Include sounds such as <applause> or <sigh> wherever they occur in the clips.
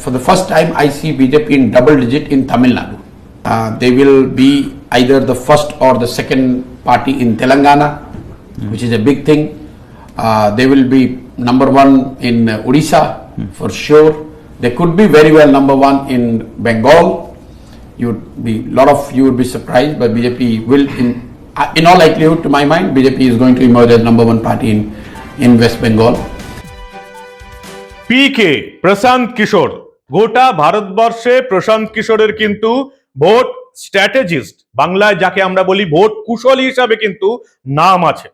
for the first time I see BJP in double digit in Tamil Nadu. Uh, they will be either the first or the second party in Telangana, mm. which is a big thing. Uh, they will be number one in uh, Odisha mm. for sure. They could be very well number one in Bengal. You would be lot of you would be surprised, but BJP will in uh, in all likelihood, to my mind, BJP is going to emerge as number one party in in West Bengal. PK Prasant Kishore. গোটা ভারতবর্ষে প্রশান্ত কিশোরের কিন্তু vote strategist. বাংলায় যাকে আমরা বলি vote কুশলী হিসাবে কিন্তু নাম আছে।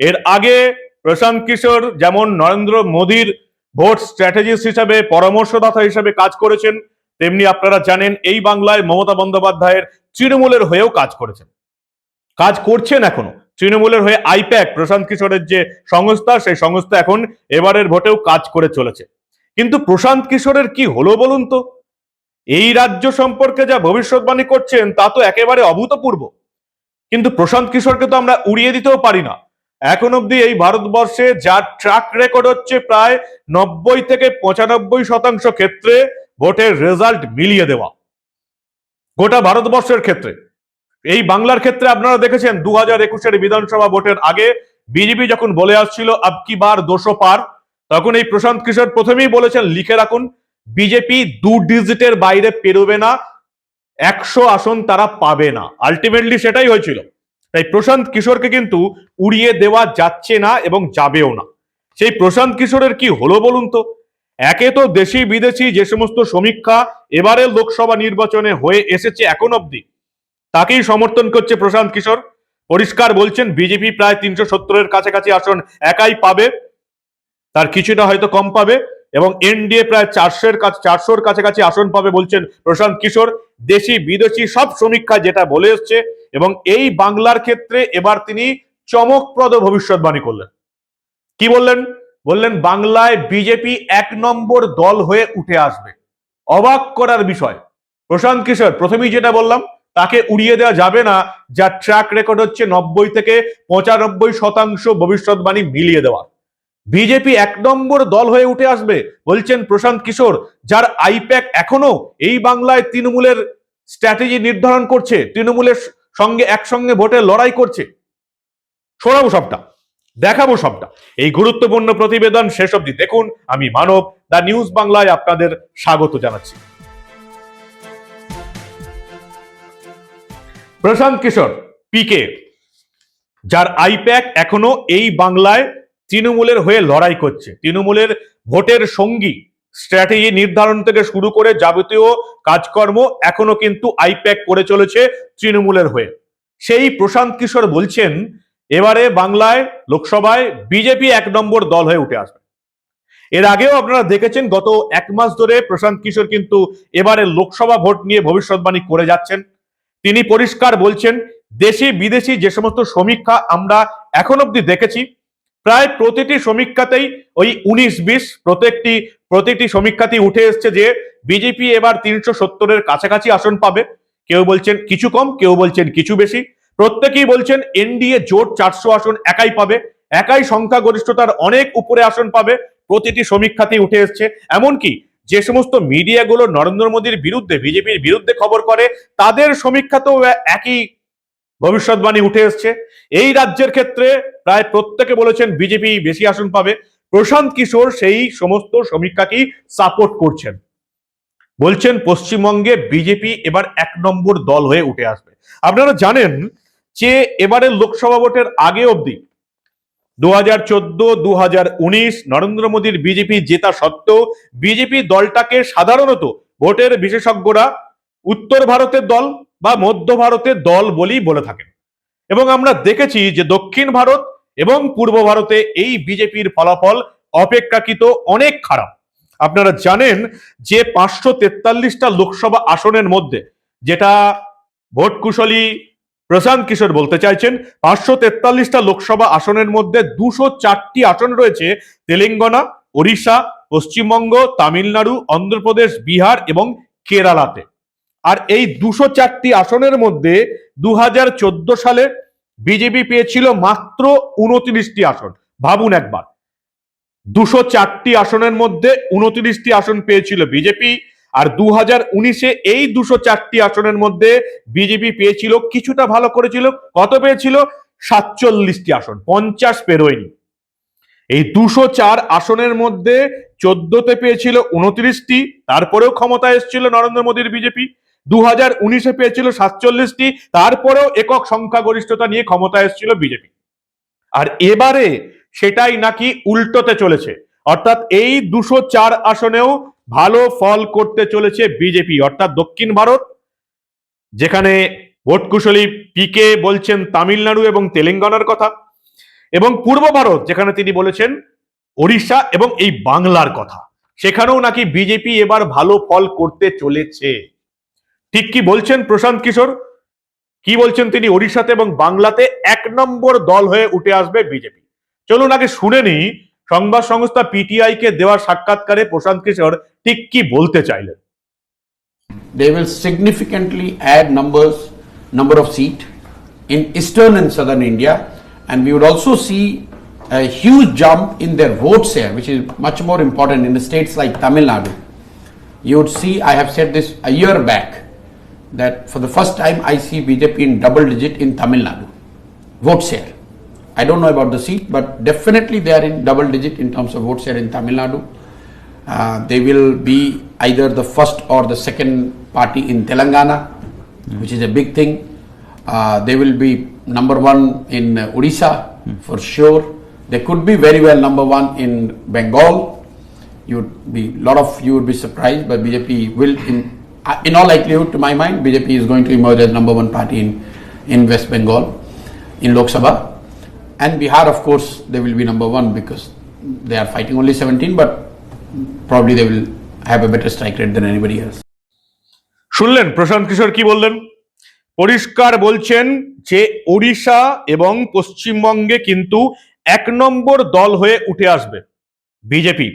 এর আগে প্রশান্ত কিশোর যেমন নরেন্দ্র মোদীর ভোট স্ট্র্যাটেজিস্ট হিসাবে, পরামর্শদাতা হিসাবে কাজ করেছেন, তেমনি আপনারা জানেন এই বাংলায় মমতা বন্দ্যোপাধ্যায়ের তৃণমূলের হয়েও কাজ করেছেন। কাজ করছেন এখনও। তৃণমূলের হয়ে আইপ্যাক, প্রশান্ত কিশোরের যে সংস্থা, সেই সংস্থা এখন এবারের ভোটেও কাজ করে চলেছে। কিন্তু প্রশান্ত কিশোরের কি হলো বলুন তো? এই রাজ্য সম্পর্কে যা ভবিষ্যৎবাণী করছেন তা তো একেবারে অভূতপূর্ব। কিন্তু প্রশান্ত কিশোরকে তো আমরা উড়িয়ে দিতেও পারি না। এখন অব্দি এই ভারতবর্ষে যার ট্র্যাক রেকর্ড হচ্ছে প্রায় নব্বই থেকে পঁচানব্বই শতাংশ ক্ষেত্রে ভোটের রেজাল্ট মিলিয়ে দেওয়া। গোটা ভারতবর্ষের ক্ষেত্রে। এই বাংলার ক্ষেত্রে আপনারা দেখেছেন দু হাজার একুশের বিধানসভা ভোটের আগে বিজেপি যখন বলে আসছিল আবকি বার দোষো পার। তখন এই প্রশান্ত কিশোর প্রথমেই বলেছেন, লিখে রাখুন বিজেপি দু ডিজিটের বাইরে পেরোবে না, একশো আসন তারা পাবে না। আলটিমেটলি সেটাই হয়েছিল। তাই প্রশান্ত কিশোরকে কিন্তু উড়িয়ে দেওয়া যাচ্ছে না এবং যাবেও না। সেই প্রশান্ত কিশোরের কি হলো বলুন তো? একে তো দেশি বিদেশি যে সমস্ত সমীক্ষা এবারের লোকসভা নির্বাচনে হয়ে এসেছে এখন অবধি, তাকেই সমর্থন করছে প্রশান্ত কিশোর। পরিষ্কার বলছেন বিজেপি প্রায় তিনশো সত্তরের কাছাকাছি আসন একাই পাবে। তার কিছুটা হয়তো কম পাবে এবং এনডিএ প্রায় চারশোর কাছে চারশোর কাছাকাছি আসন পাবে বলছেন প্রশান্ত কিশোর। দেশি, বিদেশি সব সমীক্ষা যেটা বলে এসছে এবং এই বাংলার ক্ষেত্রে এবার তিনি চমকপ্রদ ভবিষ্যৎবাণী করলেন। কি বললেন? বললেন, বাংলায় বিজেপি এক নম্বর দল হয়ে উঠে আসবে। অবাক করার বিষয়। প্রশান্ত কিশোর, প্রথমেই যেটা বললাম, তাকে উড়িয়ে দেওয়া যাবে না, যার ট্র্যাক রেকর্ড হচ্ছে নব্বই থেকে পঁচানব্বই শতাংশ ভবিষ্যৎবাণী মিলিয়ে দেওয়া বিজেপি এক নম্বর দল হয়ে উঠে আসবে, বলছেন প্রশান্ত কিশোর, যার আইপ্যাক এখনও এই বাংলায় তৃণমূলের স্ট্র্যাটেজি নির্ধারণ করছে, তৃণমূলের সঙ্গে একসঙ্গে ভোটে লড়াই করছে। শোনাবো সবটা, দেখাবো সবটা। এই গুরুত্বপূর্ণ প্রতিবেদন শেষ অবধি দেখুন, আমি মানব দা নিউজ বাংলায় আপনাদের স্বাগত জানাচ্ছি। প্রশান্ত কিশোর পিকে যার আইপ্যাক এখনও এই বাংলায় তৃণমূলের হয়ে লড়াই করছে। তৃণমূলের ভোটের সঙ্গী স্ট্র্যাটেজি নির্ধারণ থেকে শুরু করে যাবতীয় কাজকর্ম এখনও কিন্তু আইপ্যাক করে চলেছে তৃণমূলের হয়ে। সেই প্রশান্ত কিশোর বলছেন, এবারে বাংলায় লোকসভায় বিজেপি এক নম্বর দল হয়ে উঠে আসবে। এর আগেও আপনারা দেখেছেন, গত এক মাস ধরে প্রশান্ত কিশোর কিন্তু এবারে লোকসভা ভোট নিয়ে ভবিষ্যৎবাণী করে যাচ্ছেন। তিনি পরিষ্কার বলছেন দেশি বিদেশি যে সমস্ত সমীক্ষা আমরা এখন অব্দি দেখেছি প্রায় প্রতিটি সমীক্ষাতেই ওই উনিশ বিশ প্রত্যেকটি, প্রতিটি সমীক্ষাতেই উঠে এসছে যে বিজেপি এবার তিনশো সত্তরের কাছাকাছি আসন পাবে। কেউ বলছেন কিছু কম, কেউ বলছেন কিছু বেশি। প্রত্যেকেই বলছেন এনডিএ জোট চারশো আসন একাই পাবে। একাই সংখ্যাগরিষ্ঠতার অনেক উপরে আসন পাবে। প্রতিটি সমীক্ষাতেই উঠে এসছে। এমনকি যে সমস্ত মিডিয়াগুলো নরেন্দ্র মোদীর বিরুদ্ধে, বিজেপির বিরুদ্ধে খবর করে, তাদের সমীক্ষাতেও একই ভবিষ্যৎবাণী উঠে এসছে। এই রাজ্যের ক্ষেত্রে প্রায় প্রত্যেকে বলেছেন, বিজেপি বেশি আসন পাবে। প্রশান্ত কিশোর সেই সমস্ত সমীক্ষাকেই সাপোর্ট করছেন। বলছেন, পশ্চিমবঙ্গে বিজেপি এবার এক নম্বর দল হয়ে উঠে আসবে। আপনারা জানেন যে এবারে লোকসভা ভোটের আগে অবধি দু হাজার চোদ্দ, দু হাজার উনিশ নরেন্দ্র মোদীর বিজেপি জেতা সত্ত্বেও বিজেপি দলটাকে সাধারণত ভোটের বিশেষজ্ঞরা উত্তর ভারতের দল বা মধ্য ভারতের দল বলেই বলে থাকেন। এবং আমরা দেখেছি যে দক্ষিণ ভারত এবং পূর্ব ভারতে এই বিজেপির ফলাফল অপেক্ষাকৃত অনেক খারাপ। আপনারা জানেন যে পাঁচশো তেতাল্লিশটা লোকসভা আসনের মধ্যে যেটা ভোট কুশলী প্রশান্ত কিশোর বলতে চাইছেন, পাঁচশো তেতাল্লিশটা লোকসভা আসনের মধ্যে দুশো চারটি আসন রয়েছে তেলেঙ্গানা, ওড়িশা, পশ্চিমবঙ্গ, তামিলনাড়ু, অন্ধ্রপ্রদেশ, বিহার এবং কেরালাতে। আর এই দুশো চারটি আসনের মধ্যে দু হাজার চোদ্দ সালে বিজেপি পেয়েছিল মাত্র উনত্রিশটি আসন। ভাবুন একবার। দুশো চারটি আসনের মধ্যে উনত্রিশটি আসন পেয়েছিল বিজেপি, আর দু হাজার উনিশে এই দুশো চারটি আসনের মধ্যে বিজেপি পেয়েছিল, কিছুটা ভালো করেছিল, কত পেয়েছিল? সাতচল্লিশটি আসন, পঞ্চাশ পেরোয়নি। এই দুশো চার আসনের মধ্যে চোদ্দতে পেয়েছিল উনত্রিশটি, তারপরেও ক্ষমতা এসেছিল নরেন্দ্র মোদীর বিজেপি দু হাজার উনিশে পেয়েছিল সাতচল্লিশটি, তারপরেও একক সংখ্যাগরিষ্ঠতা নিয়ে ক্ষমতা এসেছিল বিজেপি। আর এবারে সেটাই নাকি উল্টোতে চলেছে। অর্থাৎ এই দুশো চার আসনেও ভালো ফল করতে চলেছে বিজেপি, অর্থাৎ দক্ষিণ ভারত, যেখানে ভোট কুশলী পিকে বলছেন তামিলনাড়ু এবং তেলেঙ্গানার কথা, এবং পূর্ব ভারত, যেখানে তিনি বলেছেন ওড়িশা এবং এই বাংলার কথা। সেখানেও নাকি বিজেপি এবার ভালো ফল করতে চলেছে। ঠিক কি বলছেন প্রশান্ত কিশোর কি বলছেন তিনি ওড়িশাতে এবং বাংলাতে এক নম্বর দল হয়ে উঠে আসবে বিজেপি চলুন আগে শুনে নিই সংবাদ সংস্থা পিটিআই কে দেওয়া সাক্ষাৎকারে প্রশান্ত কিশোর ঠিক কি বলতে চাইলেন They will significantly add numbers, number of seat in eastern and southern India, and we would also see a huge jump in their vote share, which is much more important in the states like Tamil Nadu. You would see, I have said this a year back, that for the first time I see BJP in double digit in Tamil Nadu vote share. I don't know about the seat, but definitely they are in double digit in terms of vote share in Tamil Nadu. Uh, they will be either the first or the second party in Telangana, which is a big thing. Uh, they will be number one in uh, Odisha for sure. They could be very well number one in Bengal. You would be lot of you would be surprised, but BJP will in in all likelihood, to my mind, BJP is going to emerge as number one party in in West Bengal, in Lok Sabha, and Bihar. Of course, they will be number one because they are fighting only 17, but probably they will have a better strike rate than anybody else. শুনলেন প্রশান্ত কিশোর কি বললেন পরিষ্কার বলছেন যে ওড়িশা এবং পশ্চিমবঙ্গে কিন্তু এক নম্বর দল হয়ে উঠে আসবে বিজেপি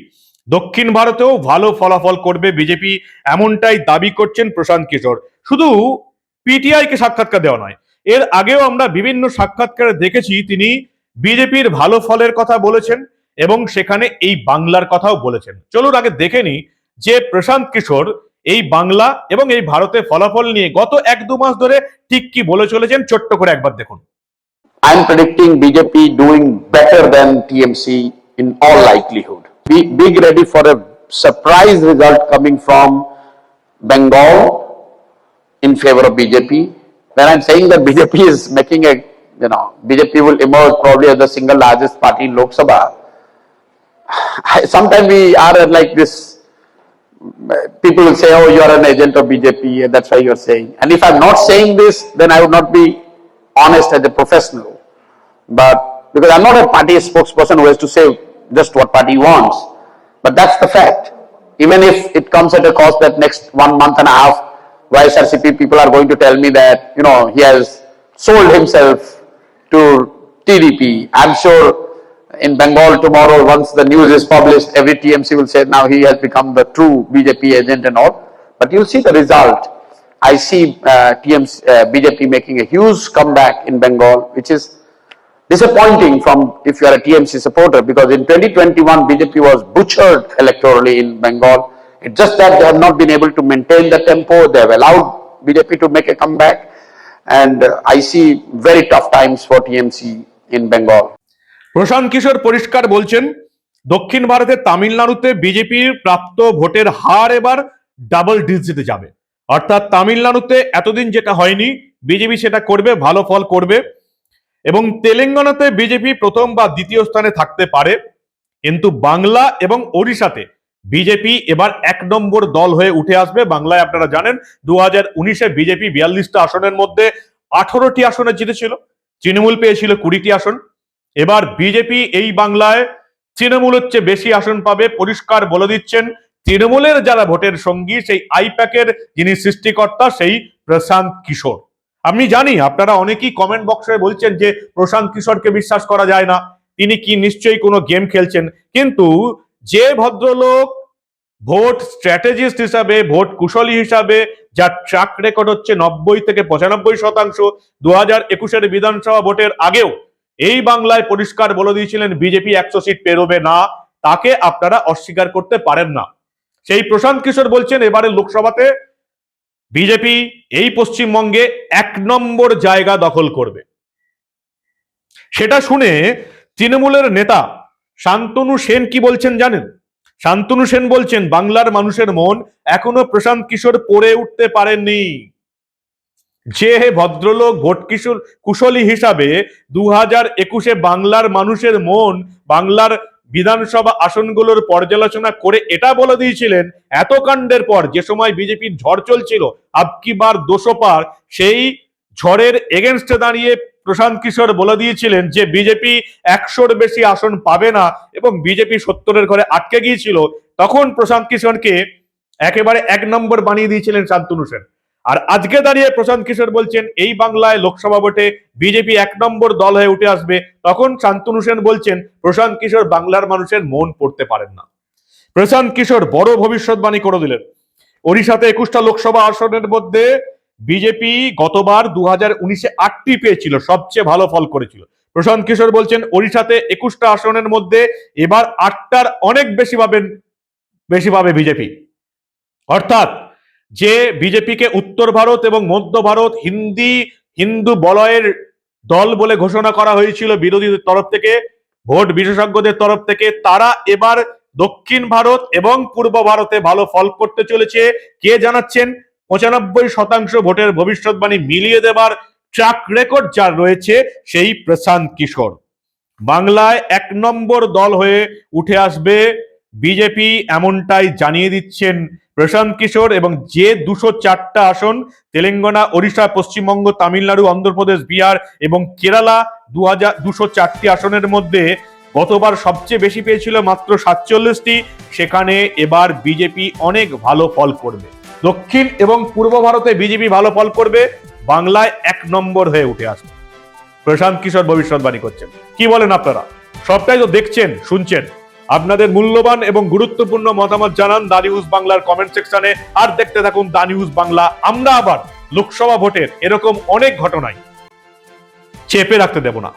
দক্ষিণ ভারতেও ভালো ফলাফল করবে বিজেপি, এমনটাই দাবি করছেন প্রশান্ত কিশোর। শুধু পিটিআই কে সাক্ষাৎকার দেওয়া নয়, এর আগেও আমরা বিভিন্ন সাক্ষাৎকারে দেখেছি তিনি বিজেপির ভালো ফলের কথা বলেছেন এবং সেখানে এই বাংলার কথাও বলেছেন। চলুন আগে দেখে নিই যে প্রশান্ত কিশোর এই বাংলা এবং এই ভারতের ফলাফল নিয়ে গত এক দু মাস ধরে ঠিক কি বলে চলেছেন ছোট্ট করে একবার দেখুন। I'm predicting BJP doing better than TMC in all likelihood. Be big ready for a surprise result coming from Bengal in favor of BJP. When I'm saying that BJP is making a, you know, BJP will emerge probably as the single largest party in Lok Sabha. <sighs> Sometimes we are like this people will say, oh, you are an agent of BJP, and that's why you're saying. And if I'm not saying this, then I would not be honest as a professional. But because I'm not a party spokesperson who has to say just what party wants. But that's the fact. Even if it comes at a cost that next one month and a half, YSRCP people are going to tell me that, you know, he has sold himself to TDP. I'm sure in Bengal tomorrow, once the news is published, every TMC will say now he has become the true BJP agent and all. But you'll see the result. I see uh, TMC, uh, BJP making a huge comeback in Bengal, which is disappointing from if you are a TMC supporter because in 2021 BJP was butchered electorally in Bengal. It's just that they have not been able to maintain the tempo. They have allowed BJP to make a comeback, and uh, I see very tough times for TMC in Bengal. Prashant Kishor পরিষ্কার বলছেন দক্ষিণ ভারতের তামিলনাড়ুতে বিজেপির প্রাপ্ত ভোটের হার এবার double ডিজিটে যাবে অর্থাৎ তামিলনাড়ুতে এতদিন যেটা হয়নি বিজেপি সেটা করবে ভালো ফল করবে এবং তেলেঙ্গানাতে বিজেপি প্রথম বা দ্বিতীয় স্থানে থাকতে পারে, কিন্তু বাংলা এবং ওড়িশাতে বিজেপি এবার এক নম্বর দল হয়ে উঠে আসবে। বাংলায় আপনারা জানেন দু হাজার উনিশে বিজেপি বিয়াল্লিশটা আসনের মধ্যে আঠারোটি আসনে জিতেছিল, তৃণমূল পেয়েছিল কুড়িটি আসন। এবার বিজেপি এই বাংলায় তৃণমূল হচ্ছে বেশি আসন পাবে, পরিষ্কার বলে দিচ্ছেন তৃণমূলের যারা ভোটের সঙ্গী, সেই আইপ্যাকের যিনি সৃষ্টিকর্তা, সেই প্রশান্ত কিশোর। আমি জানি, আপনারা অনেকেই কমেন্ট বক্সে বলছেন যে প্রশান্ত কিশোরকে বিশ্বাস করা যায় না, তিনি কি নিশ্চয়ই কোনো গেম খেলছেন, কিন্তু যে ভদ্রলোক ভোট স্ট্র্যাটেজিস্ট হিসাবে, ভোট কুশলী হিসাবে, যার ট্র্যাক রেকর্ড হচ্ছে নব্বই থেকে পঁচানব্বই শতাংশ দু হাজার একুশের বিধানসভা ভোটের আগেও এই বাংলায় পরিষ্কার বলে দিয়েছিলেন বিজেপি একশো সিট পেরোবে না, তাকে আপনারা অস্বীকার করতে পারেন না। সেই প্রশান্ত কিশোর বলছেন, এবারে লোকসভাতে বিজেপি এই পশ্চিমবঙ্গে এক নম্বর জায়গা দখল করবে। সেটা শুনে তৃণমূলের নেতা শান্তনু সেন কি বলছেন জানেন? শান্তনু সেন বলছেন, বাংলার মানুষের মন এখনও প্রশান্ত কিশোর পড়ে উঠতে পারেননি। যে ভদ্রলোক ভোট কিশোর কুশলী হিসাবে দু হাজার একুশে বাংলার মানুষের মন বাংলার বিধানসভা আসনগুলোর পর্যালোচনা করে এটা বলে দিয়েছিলেন, এত কাণ্ডের পর যে সময় বিজেপির ঝড় চলছিল আবকি বার দোষপার সেই ঝড়ের এগেনস্টে দাঁড়িয়ে প্রশান্ত কিশোর বলে দিয়েছিলেন যে বিজেপি একশোর বেশি আসন পাবে না এবং বিজেপি সত্তরের ঘরে আটকে গিয়েছিল, তখন প্রশান্ত কিশোরকে একেবারে এক নম্বর বানিয়ে দিয়েছিলেন শান্তনু সেন। আর আজকে দাঁড়িয়ে প্রশান্ত কিশোর বলছেন, এই বাংলায় লোকসভা ভোটে বিজেপি এক নম্বর দল হয়ে উঠে আসবে। তখন শান্তনু সেন বলছেন, প্রশান্ত কিশোর বাংলার মানুষের মন পড়তে পারেন না। প্রশান্ত কিশোর বড় ভবিষ্যৎবাণী করে দিলেন। ওড়িশাতে একুশটা লোকসভা আসনের মধ্যে বিজেপি গতবার দু হাজার উনিশে আটটি পেয়েছিল, সবচেয়ে ভালো ফল করেছিল। প্রশান্ত কিশোর বলছেন, ওড়িশাতে একুশটা আসনের মধ্যে এবার আটটার অনেক বেশি পাবেন, বেশি পাবে বিজেপি। অর্থাৎ যে বিজেপিকে উত্তর ভারত এবং মধ্য ভারত হিন্দি, হিন্দু বলয়ের দল বলে ঘোষণা করা হয়েছিল বিরোধীদের তরফ থেকে, ভোট বিশেষজ্ঞদের তরফ থেকে, তারা এবার দক্ষিণ ভারত এবং পূর্ব ভারতে ভালো ফল করতে চলেছে। কে জানাচ্ছেন? পঁচানব্বই শতাংশ ভোটের ভবিষ্যৎবাণী মিলিয়ে দেবার ট্র্যাক রেকর্ড যার রয়েছে সেই প্রশান্ত কিশোর। বাংলায় এক নম্বর দল হয়ে উঠে আসবে বিজেপি এমনটাই জানিয়ে দিচ্ছেন প্রশান্ত কিশোর এবং যে দুশো চারটা আসন তেলেঙ্গানা, ওড়িশা, পশ্চিমবঙ্গ, তামিলনাড়ু, অন্ধ্রপ্রদেশ, বিহার এবং কেরালা দু হাজার, দুশো চারটি আসনের মধ্যে গতবার সবচেয়ে বেশি পেয়েছিল মাত্র সাতচল্লিশটি। সেখানে এবার বিজেপি অনেক ভালো ফল করবে। দক্ষিণ এবং পূর্ব ভারতে বিজেপি ভালো ফল করবে। বাংলায় এক নম্বর হয়ে উঠে আসবে। প্রশান্ত কিশোর ভবিষ্যৎবাণী করছেন। কি বলেন আপনারা? সবটাই তো দেখছেন, শুনছেন। আপনাদের মূল্যবান এবং গুরুত্বপূর্ণ মতামত জানান দা নিউজ বাংলার কমেন্ট সেকশনে। আর দেখতে থাকুন দা নিউজ বাংলা। আমরা আবার লোকসভা ভোটের এরকম অনেক ঘটনায় চেপে রাখতে দেব না।